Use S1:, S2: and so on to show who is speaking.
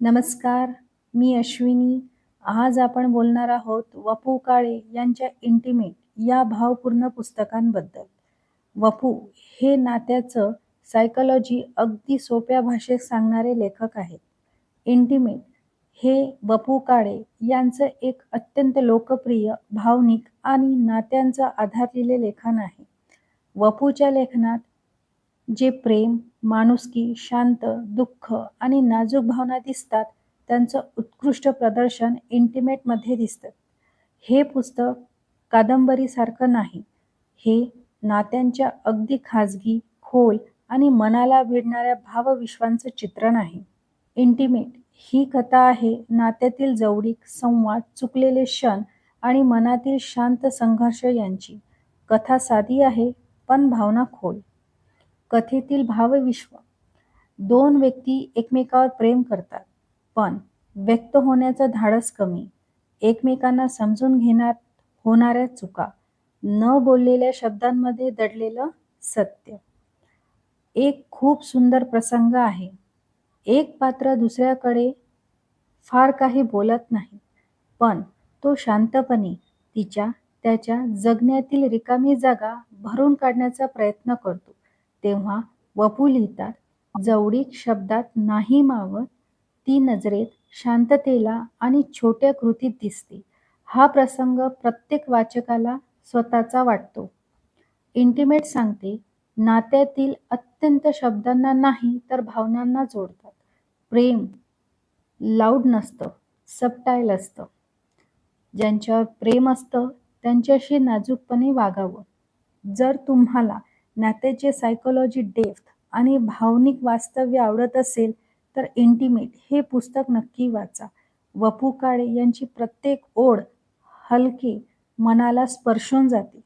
S1: नमस्कार मी अश्विनी. आज आपण बोलणार आहोत वपू काळे यांच्या इंटिमेट या भावपूर्ण पुस्तकांबद्दल. वपू हे नात्याचं सायकॉलॉजी अगदी सोप्या भाषेत सांगणारे लेखक आहेत. इंटिमेट हे वपू काळे यांचं एक अत्यंत लोकप्रिय भावनिक आणि नात्यांचा आधारलेले लेखन आहे. वपूच्या लेखनात जे प्रेम माणुसकी शांत दुःख आणि नाजूक भावना दिसतात त्यांचं उत्कृष्ट प्रदर्शन इंटिमेटमध्ये दिसतं. हे पुस्तक कादंबरीसारखं नाही. हे नात्यांच्या अगदी खाजगी खोल आणि मनाला भिडणाऱ्या भावविश्वांचं चित्रण आहे. इंटिमेट ही कथा आहे नात्यातील जवळीक संवाद चुकलेले क्षण आणि मनातील शांत संघर्ष यांची. कथा साधी आहे पण भावना खोल. कथेतील भावविश्व दोन व्यक्ती एकमेकावर प्रेम करतात पण व्यक्त होण्याचं धाडस कमी. एकमेकांना समजून घेण्यात होणाऱ्या चुका न बोललेल्या शब्दांमध्ये दडलेलं सत्य. एक खूप सुंदर प्रसंग आहे. एक पात्र दुसऱ्याकडे फार काही बोलत नाही पण तो शांतपणे तिच्या त्याच्या जगण्यातील रिकामी जागा भरून काढण्याचा प्रयत्न करतो. तेव्हा वपू लिहितात जवळीक शब्दात नाही मावत ती नजरेत शांततेला आणि छोट्या कृतीत दिसते. हा प्रसंग प्रत्येक वाचकाला स्वतःचा वाटतो. इंटिमेट सांगते नात्यातील अत्यंत शब्दांना नाही तर भावनांना जोडतात. प्रेम लाऊड नसतं सबटाईल असतं. ज्यांच्यावर प्रेम असतं त्यांच्याशी नाजूकपणे वागावं. जर तुम्हाला नात्याचे सायकोलॉजी डेप्थ आणि भावनिक वास्तव्य आवडत असेल तर इंटिमेट हे पुस्तक नक्की वाचा. वपू काळे यांची प्रत्येक ओढ हलकी मनाला स्पर्शून जाते.